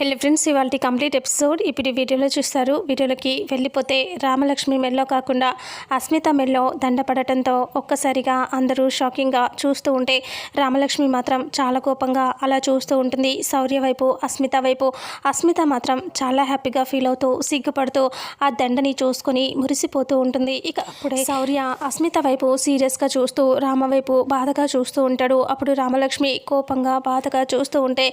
Hello friends ఇవాళ complete episode. ఇప్పుడు వీడియోలో చూస్తారు వీడియోలోకి వెళ్ళిపోతే రామలక్ష్మి మెల్లో కాకుండా అస్మిత మెల్లో దండ పడటంతో ఒక్కసారిగా అందరూ షాకింగ్గా చూస్తూ ఉంటే రామలక్ష్మి మాత్రం చాలా కోపంగా అలా చూస్తూ ఉంటుంది. శౌర్య వైపు అస్మిత వైపు అస్మిత మాత్రం చాలా హ్యాపీగా ఫీల్ అవుతూ సిగ్గుపడుతూ ఆ దండని చూసుకొని మురిసిపోతూ ఉంటుంది. ఇక అప్పుడే శౌర్య అస్మిత వైపు సీరియస్గా చూస్తూ రామ వైపు బాధగా చూస్తూ ఉంటాడు. అప్పుడు రామలక్ష్మి కోపంగా బాధగా చూస్తూ ఉంటే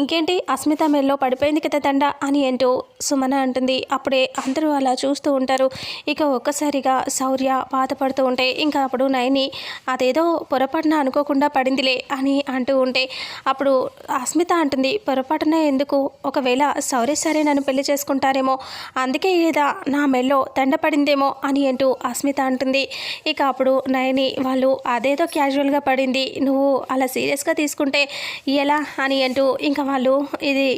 ఇంకేంటి అస్మిత మెల్లో పడిపోయింది కదా దండ అని ఏంటో సుమన అంటుంది. అప్పుడే అందరూ అలా చూస్తూ ఉంటారు. ఇక ఒక్కసారిగా శౌర్య బాధపడుతూ ఉంటే ఇంకా అప్పుడు నయని అదేదో పొరపాటున అనుకోకుండా పడిందిలే అని అంటూ ఉంటే అప్పుడు అస్మిత అంటుంది పొరపాటున ఎందుకు? ఒకవేళ శౌర్య సరే నన్ను పెళ్ళి చేసుకుంటారేమో అందుకే ఏదా నా మెల్లో దండ పడిందేమో అని అంటూ అస్మిత అంటుంది. ఇక అప్పుడు నయని వాళ్ళు అదేదో క్యాజువల్గా పడింది నువ్వు అలా సీరియస్గా తీసుకుంటే ఎలా? అని అంటూ ఇంకా వాళ్ళు ఇది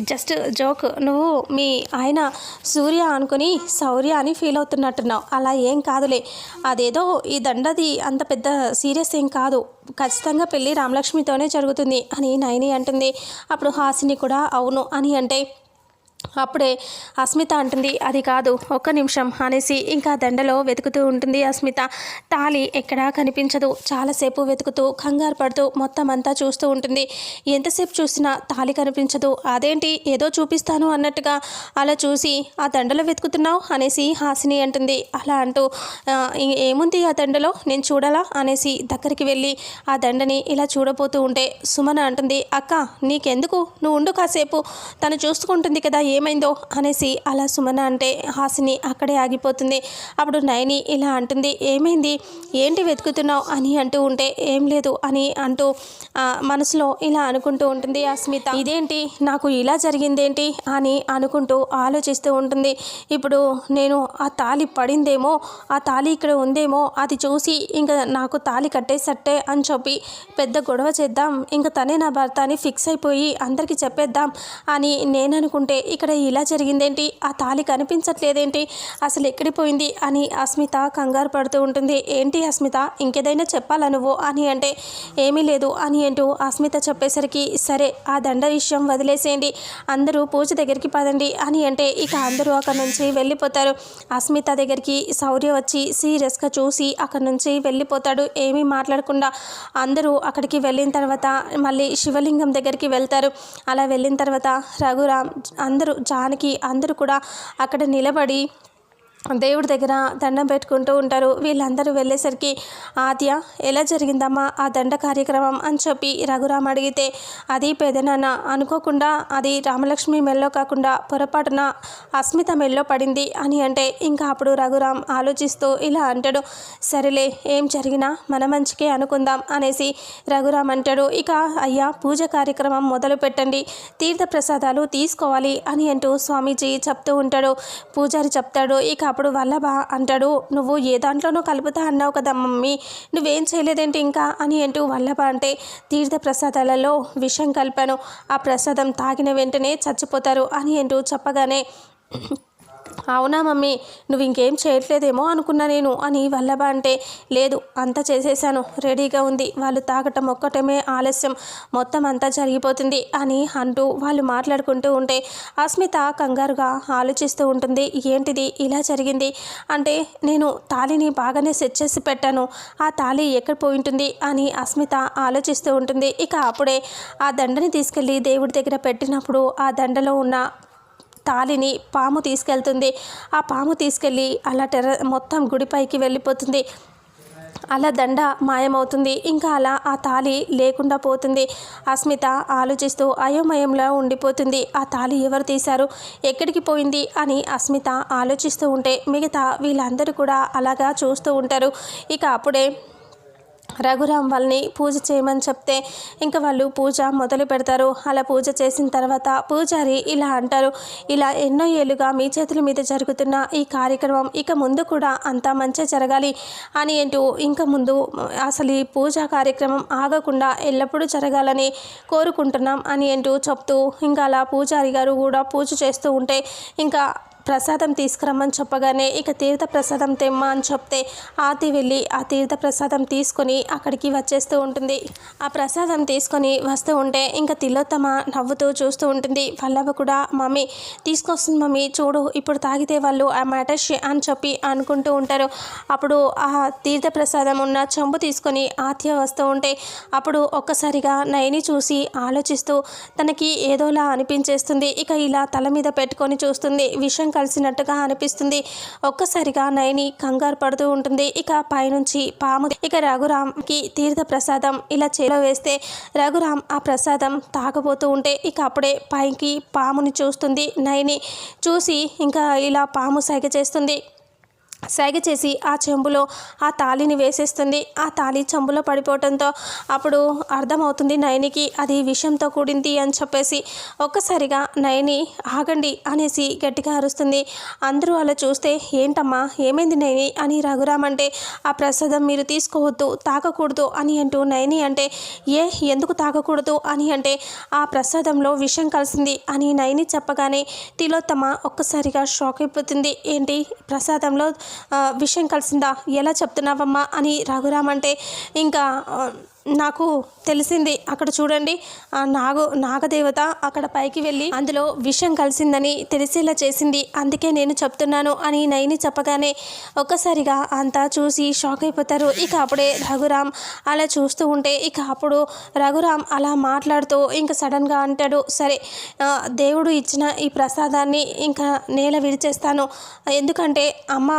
జస్ట్ జోక్ నువ్వు మీ ఆయన సూర్య అనుకుని శౌర్య అని ఫీల్ అవుతున్నట్టున్నావు. అలా ఏం కాదులే. అదేదో ఈ దండది అంత పెద్ద సీరియస్ ఏం కాదు. ఖచ్చితంగా పెళ్ళి రామలక్ష్మితోనే జరుగుతుంది అని నయని అంటుంది. అప్పుడు హాసిని కూడా అవును అని అంటే అప్పుడే అస్మిత అంటుంది అది కాదు ఒక్క నిమిషం అనేసి ఇంకా దండలో వెతుకుతూ ఉంటుంది అస్మిత. తాళి ఎక్కడా కనిపించదు. చాలాసేపు వెతుకుతూ కంగారు పడుతూ మొత్తం అంతా చూస్తూ ఉంటుంది. ఎంతసేపు చూసినా తాళి కనిపించదు. అదేంటి ఏదో చూపిస్తాను అన్నట్టుగా అలా చూసి ఆ దండలో వెతుకుతున్నావు? అనేసి హాసిని అంటుంది. అలా అంటూ ఏముంది ఆ దండలో? నేను చూడాలా? అనేసి దగ్గరికి వెళ్ళి ఆ దండని ఇలా చూడబోతూ ఉంటే సుమన అంటుంది అక్క నీకెందుకు? నువ్వు ఉండు కాసేపు. తను చూసుకుంటుంది కదా ఏమైందో అనేసి అలా సుమన అంటే హాసిని అక్కడే ఆగిపోతుంది. అప్పుడు నయని ఇలా అంటుంది ఏమైంది? ఏంటి వెతుకుతున్నావు? అని అంటూ ఉంటే ఏం లేదు అని అంటూ మనసులో ఇలా అనుకుంటూ ఉంటుంది అస్మిత ఇదేంటి? నాకు ఇలా జరిగిందేంటి? అని అనుకుంటూ ఆలోచిస్తూ ఉంటుంది. ఇప్పుడు నేను ఆ తాళి పడిందేమో ఆ తాళి ఇక్కడ ఉందేమో అది చూసి ఇంకా నాకు తాళి కట్టేసట్టే అని చెప్పి పెద్ద గొడవ చేద్దాం ఇంకా తనే నా భర్త అని ఫిక్స్ అయిపోయి అందరికీ చెప్పేద్దాం అని నేను అనుకుంటే ఇక్కడ ఇలా జరిగిందేంటి? ఆ తాళి కనిపించట్లేదేంటి? అసలు ఎక్కడిపోయింది అని అస్మిత కంగారు పడుతూ ఉంటుంది. ఏంటి అస్మిత? ఇంకేదైనా చెప్పాలా నువ్వు? అని అంటే ఏమీ లేదు అని అంటూ అస్మిత చెప్పేసరికి సరే ఆ దండ విషయం వదిలేసేయండి. అందరూ పూజ దగ్గరికి పదండి అని అంటే ఇక అందరూ అక్కడ నుంచి వెళ్ళిపోతారు. అస్మిత దగ్గరికి శౌర్య వచ్చి సీరియస్గా చూసి అక్కడ నుంచి వెళ్ళిపోతాడు. ఏమీ మాట్లాడకుండా అందరూ అక్కడికి వెళ్ళిన తర్వాత మళ్ళీ శివలింగం దగ్గరికి వెళ్తారు. అలా వెళ్ళిన తర్వాత రఘురామ్ అందరూ జానకి అందరూ కూడా అక్కడ నిలబడి దేవుడి దగ్గర దండం పెట్టుకుంటూ ఉంటారు. వీళ్ళందరూ వెళ్ళేసరికి ఆద్య ఎలా జరిగిందమ్మా ఆ దండ కార్యక్రమం? అని చెప్పి రఘురామ్ అడిగితే అది పెదనాన్న అనుకోకుండా అది రామలక్ష్మి మెల్లో కాకుండా పొరపాటున అస్మిత మెల్లో పడింది అని అంటే ఇంకా అప్పుడు రఘురామ్ ఆలోచిస్తూ ఇలా అంటాడు సరేలే ఏం జరిగినా మన మంచికే అనుకుందాం అనేసి రఘురామ్ అంటాడు. ఇక అయ్యా పూజ కార్యక్రమం మొదలు పెట్టండి తీర్థ ప్రసాదాలు తీసుకోవాలి అని అంటూ స్వామీజీ చెప్తూ ఉంటాడు. పూజారి చెప్తాడు ఇక అప్పుడు వల్లభ అంటాడు నువ్వు ఏ దాంట్లోనో కలుపుతా అన్నావు కదా మమ్మీ నువ్వేం చేయలేదేంటి ఇంకా? అని అంటూ వల్లభ అంటే తీర్థ ప్రసాదాలలో విషం కలిపాను. ఆ ప్రసాదం తాగిన వెంటనే చచ్చిపోతారు అని అంటూ చెప్పగానే అవునా మమ్మీ నువ్వు ఇంకేం చేయట్లేదేమో అనుకున్నా నేను. అని వల్లభ అంటే లేదు అంతా చేసేసాను. రెడీగా ఉంది. వాళ్ళు తాగటం ఒక్కటమే ఆలస్యం. మొత్తం అంతా జరిగిపోతుంది అని అంటూ వాళ్ళు మాట్లాడుకుంటూ ఉంటే అస్మిత కంగారుగా ఆలోచిస్తూ ఉంటుంది. ఏంటిది? ఇలా జరిగింది? అంటే నేను తాళిని బాగానే సెట్ చేసి పెట్టాను. ఆ తాళి ఎక్కడ పోయి ఉంటుంది? అని అస్మిత ఆలోచిస్తూ ఉంటుంది. ఇక అప్పుడే ఆ దండని తీసుకెళ్ళి దేవుడి దగ్గర పెట్టినప్పుడు ఆ దండలో ఉన్న తాలిని పాము తీసుకెళ్తుంది. ఆ పాము తీసుకెళ్ళి అలా టెర్ర మొత్తం గుడిపైకి వెళ్ళిపోతుంది. అలా దండ మాయమవుతుంది. ఇంకా అలా ఆ తాళి లేకుండా పోతుంది. అస్మిత ఆలోచిస్తూ అయోమయంలో ఉండిపోతుంది. ఆ తాళి ఎవరు తీశారు? ఎక్కడికి పోయింది? అని అస్మిత ఆలోచిస్తూ ఉంటే మిగతా వీళ్ళందరూ కూడా అలాగా చూస్తూ ఉంటారు. ఇక అప్పుడే రఘురామ్ వాళ్ళని పూజ చేయమని చెప్తే ఇంకా వాళ్ళు పూజ మొదలు పెడతారు. అలా పూజ చేసిన తర్వాత పూజారి ఇలా అంటారు ఇలా ఎన్నో ఏళ్ళుగా మీ చేతుల మీద జరుగుతున్న ఈ కార్యక్రమం ఇక ముందు కూడా అంతా మంచి జరగాలి అని అంటూ ఇంకా ముందు అసలు ఈ పూజా కార్యక్రమం ఆగకుండా ఎల్లప్పుడూ జరగాలని కోరుకుంటున్నాం అని అంటూ చెప్తూ ఇంకా అలా పూజారి గారు కూడా పూజ చేస్తూ ఉంటే ఇంకా ప్రసాదం తీసుకురమ్మని చెప్పగానే ఇక తీర్థ ప్రసాదం తెమ్మ అని చెప్తే ఆతి వెళ్ళి ఆ తీర్థ ప్రసాదం తీసుకొని అక్కడికి వచ్చేస్తూ ఉంటుంది. ఆ ప్రసాదం తీసుకొని వస్తూ ఉంటే ఇంకా తిలోత్తమ నవ్వుతూ చూస్తూ ఉంటుంది. పల్లవ కూడా మమ్మీ తీసుకొస్తుంది మమ్మీ చూడు ఇప్పుడు తాగితే వాళ్ళు ఆ మ్యాటర్స్ అని చెప్పి అనుకుంటూ ఉంటారు. అప్పుడు ఆ తీర్థ ప్రసాదం ఉన్న చెంబు తీసుకొని ఆత్య వస్తూ ఉంటే అప్పుడు ఒక్కసారిగా నయని చూసి ఆలోచిస్తూ తనకి ఏదోలా అనిపించేస్తుంది. ఇక ఇలా తల మీద పెట్టుకొని చూస్తుంది. విషం కలిసినట్టుగా అనిపిస్తుంది. ఒక్కసారిగా నయని కంగారు పడుతూ ఉంటుంది. ఇక పైనుంచి పాము ఇక రఘురామ్కి తీర్థ ప్రసాదం ఇలా చేలో వేస్తే రఘురామ్ ఆ ప్రసాదం తాగబోతూ ఉంటే ఇక అప్పుడే పైకి పాముని చూస్తుంది. నయని చూసి ఇంకా ఇలా పాము సైగ చేస్తుంది. సైగ చేసి ఆ చెంబులో ఆ తాళిని వేసేస్తుంది. ఆ తాళి చెంబులో పడిపోవటంతో అప్పుడు అర్థమవుతుంది నయనికి అది విషంతో కూడింది అని చెప్పేసి. ఒక్కసారిగా నయని ఆగండి అనేసి గట్టిగా అరుస్తుంది. అందరూ అలా చూస్తే ఏంటమ్మా ఏమైంది నయని అని రఘురామంటే ఆ ప్రసాదం మీరు తీసుకోవద్దు తాగకూడదు అని అంటూ నయని అంటే ఏ ఎందుకు తాగకూడదు అని అంటే ఆ ప్రసాదంలో విషం కలిసింది అని నయని చెప్పగానే తిలోత్తమ ఒక్కసారిగా షాక్ అయిపోతుంది. ఏంటి ప్రసాదంలో విషయం కలిసిందా? ఎలా చెప్తున్నావమ్మా? అని రఘురామ్ అంటే ఇంకా నాకు తెలిసింది. అక్కడ చూడండి. ఆ నాగు నాగదేవత అక్కడ పైకి వెళ్ళి అందులో విషం కలిసిందని తెలిసేలా చేసింది. అందుకే నేను చెప్తున్నాను అని నయని చెప్పగానే ఒక్కసారిగా అంతా చూసి షాక్ అయిపోతారు. ఇక అప్పుడే రఘురామ్ అలా చూస్తూ ఉంటే ఇక అప్పుడు రఘురామ్ అలా మాట్లాడుతూ ఇంకా సడన్గా అంటాడు సరే దేవుడు ఇచ్చిన ఈ ప్రసాదాన్ని ఇంకా నేల విడిచేస్తాను. ఎందుకంటే అమ్మ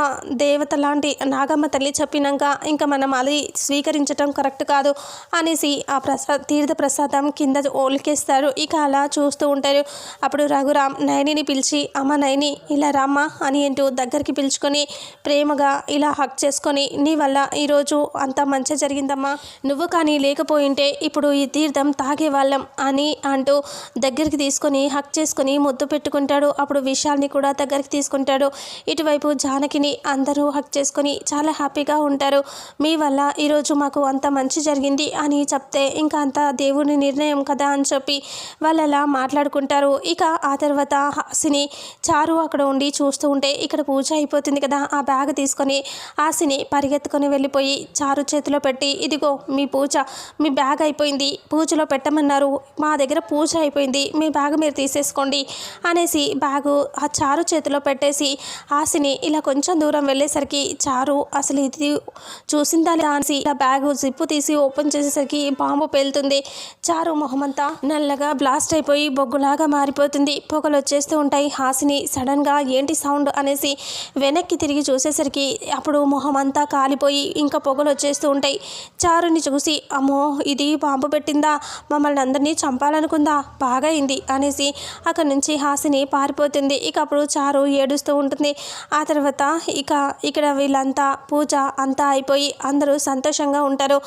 దేవత లాంటి నాగమ్మ తల్లి చెప్పినాక ఇంకా మనం అది స్వీకరించటం కరెక్ట్ కాదు. అనేసి ఆ ప్రసాద్ తీర్థ ప్రసాదం కింద ఓలికేస్తారు ఇక అలా చూస్తూ ఉంటారు. అప్పుడు రఘురామ్ నయనిని పిలిచి అమ్మ నయని ఇలా రామ్మా అని అంటూ దగ్గరికి పిలుచుకొని ప్రేమగా ఇలా హక్ చేసుకొని నీ వల్ల ఈరోజు అంత మంచి జరిగిందమ్మా. నువ్వు కానీ లేకపోయింటే ఇప్పుడు ఈ తీర్థం తాగేవాళ్ళం అని అంటూ దగ్గరికి తీసుకొని హక్ చేసుకొని ముద్దు పెట్టుకుంటాడు. అప్పుడు విశాల్ని కూడా దగ్గరికి తీసుకుంటాడు. ఇటువైపు జానకిని అందరూ హక్ చేసుకొని చాలా హ్యాపీగా ఉంటారు. మీ వల్ల ఈరోజు మాకు అంత మంచి జరిగింది. అని చెప్తే ఇంకా అంత దేవుని నిర్ణయం కదా అని చెప్పి వాళ్ళు అలా మాట్లాడుకుంటారు. ఇక ఆ తర్వాత హాసిని చారు అక్కడ ఉండి చూస్తూ ఉంటే ఇక్కడ పూజ అయిపోతుంది కదా ఆ బ్యాగ్ తీసుకొని హాసిని పరిగెత్తుకొని వెళ్ళిపోయి చారు చేతిలో పెట్టి ఇదిగో మీ పూజ మీ బ్యాగ్ అయిపోయింది పూజలో పెట్టమన్నారు మా దగ్గర పూజ అయిపోయింది మీ బ్యాగ్ మీరు తీసేసుకోండి అనేసి బ్యాగు ఆ చారు చేతిలో పెట్టేసి హాసిని ఇలా కొంచెం దూరం వెళ్ళేసరికి చారు అసలు ఇది చూసిందా అనేసి ఇలా బ్యాగు జిప్పు తీసి ఓపెన్ చేసేసరికి బాంబు పేలుతుంది. చారు మొహమంతా నల్లగా బ్లాస్ట్ అయిపోయి బొగ్గులాగా మారిపోతుంది. పొగలు వచ్చేస్తూ ఉంటాయి. హాసిని సడన్గా ఏంటి సౌండ్ అనేసి వెనక్కి తిరిగి చూసేసరికి అప్పుడు మొహమంతా కాలిపోయి ఇంకా పొగలు వచ్చేస్తూ ఉంటాయి. చారుని చూసి అమ్మో ఇది బాంబు పెట్టిందా? మమ్మల్ని అందరినీ చంపాలనుకుందా? బాగా అయింది అనేసి అక్కడి నుంచి హాసిని పారిపోతుంది. ఇక అప్పుడు చారు ఏడుస్తూ ఉంటుంది. ఆ తర్వాత ఇక ఇక్కడ వీళ్ళంతా పూజ అంతా అయిపోయి అందరూ సంతోషంగా ఉంటారు.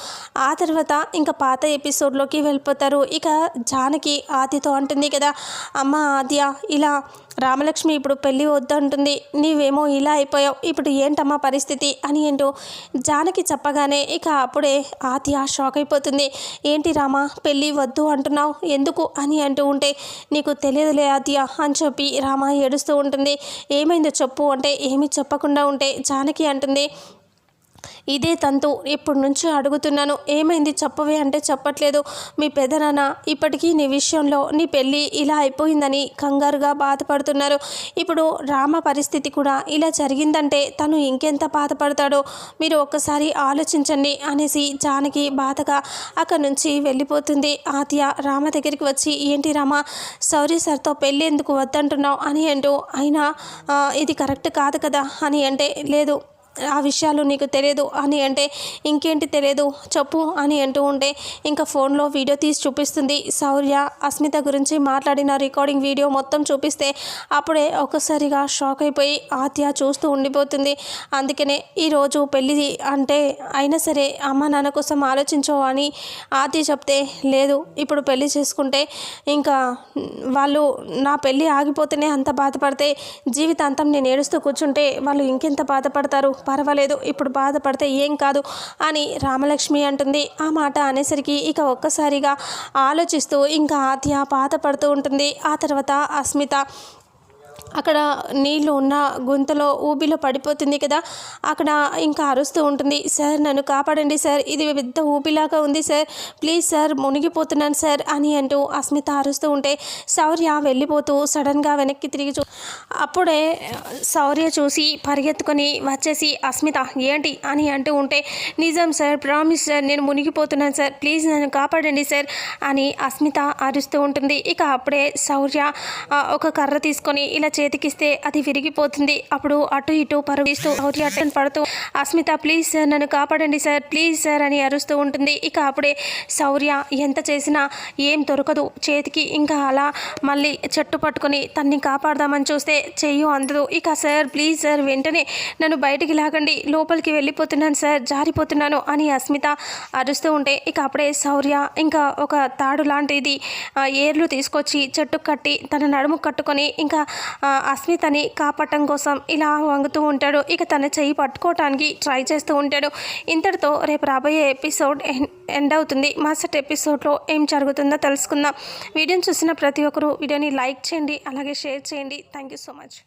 ఆ తర్వాత ఇంకా పాత ఎపిసోడ్లోకి వెళ్ళిపోతారు. ఇక జానకి ఆదితో అంటుంది కదా అమ్మ ఆద్య ఇలా రామలక్ష్మి ఇప్పుడు పెళ్ళి వద్దంటుంది నీవేమో ఇలా అయిపోయావు. ఇప్పుడు ఏంటమ్మా పరిస్థితి? అని ఏంటో జానకి చెప్పగానే ఇక అప్పుడే ఆత్య షాక్ అయిపోతుంది. ఏంటి రామా పెళ్ళి వద్దు అంటున్నావు? ఎందుకు? అని అంటూ ఉంటే నీకు తెలియదులే ఆద్య అని చెప్పి రామ ఏడుస్తూ ఉంటుంది. ఏమైందో చెప్పు అంటే ఏమీ చెప్పకుండా ఉంటే జానకి అంటుంది ఇదే తంతు ఇప్పటి నుంచి అడుగుతున్నాను. ఏమైంది? చెప్పవే అంటే చెప్పట్లేదు. మీ పెదనాన్న ఇప్పటికీ నీ విషయంలో నీ పెళ్ళి ఇలా అయిపోయిందని కంగారుగా బాధపడుతున్నారు. ఇప్పుడు రామ పరిస్థితి కూడా ఇలా జరిగిందంటే తను ఇంకెంత బాధపడతాడో మీరు ఒక్కసారి ఆలోచించండి అనేసి జానకి బాధగా అక్కడి నుంచి వెళ్ళిపోతుంది. ఆత్య రామ దగ్గరికి వచ్చి ఏంటి రామ సౌరీ సార్తో పెళ్ళి ఎందుకు వద్దంటున్నావు? అని అంటూ అయినా ఇది కరెక్ట్ కాదు కదా అని అంటే లేదు ఆ విషయాలు నీకు తెలియదు అని అంటే ఇంకేంటి తెలియదు చెప్పు అని అంటూ ఉంటే ఇంకా ఫోన్లో వీడియో తీసి చూపిస్తుంది. శౌర్య అస్మిత గురించి మాట్లాడిన రికార్డింగ్ వీడియో మొత్తం చూపిస్తే అప్పుడే ఒక్కసారిగా షాక్ అయిపోయి ఆత్య చూస్తూ ఉండిపోతుంది. అందుకనే ఈరోజు పెళ్ళి అంటే అయినా సరే అమ్మ నాన్న కోసం ఆలోచించో అని ఆత్య చెప్తే లేదు ఇప్పుడు పెళ్ళి చేసుకుంటే ఇంకా వాళ్ళు నా పెళ్ళి ఆగిపోతేనే అంత బాధపడితే జీవితాంతం నేను ఏడుస్తూ కూర్చుంటే వాళ్ళు ఇంకెంత బాధపడతారు? పర్వాలేదు ఇప్పుడు బాధపడితే ఏం కాదు అని రామలక్ష్మి అంటుంది. ఆ మాట అనేసరికి ఇక ఒక్కసారిగా ఆలోచిస్తూ ఇంకా ఆత్య బాధపడుతూ ఉంటుంది. ఆ తర్వాత అస్మిత అక్కడ నీళ్ళు ఉన్న గుంతలో ఊబిలో పడిపోతుంది కదా అక్కడ ఇంకా అరుస్తూ ఉంటుంది. సార్ నన్ను కాపాడండి సార్ ఇది పెద్ద ఊబిలాగా ఉంది సార్ ప్లీజ్ సార్ మునిగిపోతున్నాను సార్ అని అంటూ అస్మిత అరుస్తూ ఉంటే శౌర్య వెళ్ళిపోతూ సడన్గా వెనక్కి తిరిగి చూ అప్పుడే శౌర్య చూసి పరిగెత్తుకొని వచ్చేసి అస్మిత ఏంటి? అని అంటూ ఉంటే నిజం సార్ ప్రామిస్ సార్ నేను మునిగిపోతున్నాను సార్ ప్లీజ్ నన్ను కాపాడండి సార్ అని అస్మిత అరుస్తూ ఉంటుంది. ఇక అప్పుడే శౌర్య ఒక కర్ర తీసుకొని ఇలా చేతికిస్తే అది విరిగిపోతుంది. అప్పుడు అటు ఇటు పరుగుతూ శౌర్య అటెన్ పడుతూ అస్మిత ప్లీజ్ సార్ నన్ను కాపాడండి సార్ ప్లీజ్ సార్ అని అరుస్తూ ఉంటుంది. ఇక అప్పుడే శౌర్య ఎంత చేసినా ఏం దొరకదు. చేతికి ఇంకా అలా మళ్ళీ చెట్టు పట్టుకొని తన్ని కాపాడదామని చూస్తే చెయ్యు అందదు. ఇక సార్ ప్లీజ్ సార్ వెంటనే నన్ను బయటికి లాగండి. లోపలికి వెళ్ళిపోతున్నాను సార్ జారిపోతున్నాను అని అస్మిత అరుస్తూ ఉంటే ఇక అప్పుడే శౌర్య ఇంకా ఒక తాడు లాంటిది ఏర్లు తీసుకొచ్చి చెట్టు కట్టి తన నడుము కట్టుకొని ఇంకా అస్మితని కాపాడటం కోసం ఇలా వంగుతూ ఉంటాడు. ఇక తన చెయ్యి పట్టుకోవటానికి ట్రై చేస్తూ ఉంటాడు. ఇంతటితో రేపు రాబోయే ఎపిసోడ్ ఎండ్ అవుతుంది. మరుసటి ఎపిసోడ్లో ఏం జరుగుతుందో తెలుసుకుందాం. వీడియోని చూసిన ప్రతి ఒక్కరూ వీడియోని లైక్ చేయండి అలాగే షేర్ చేయండి. Thank you so much.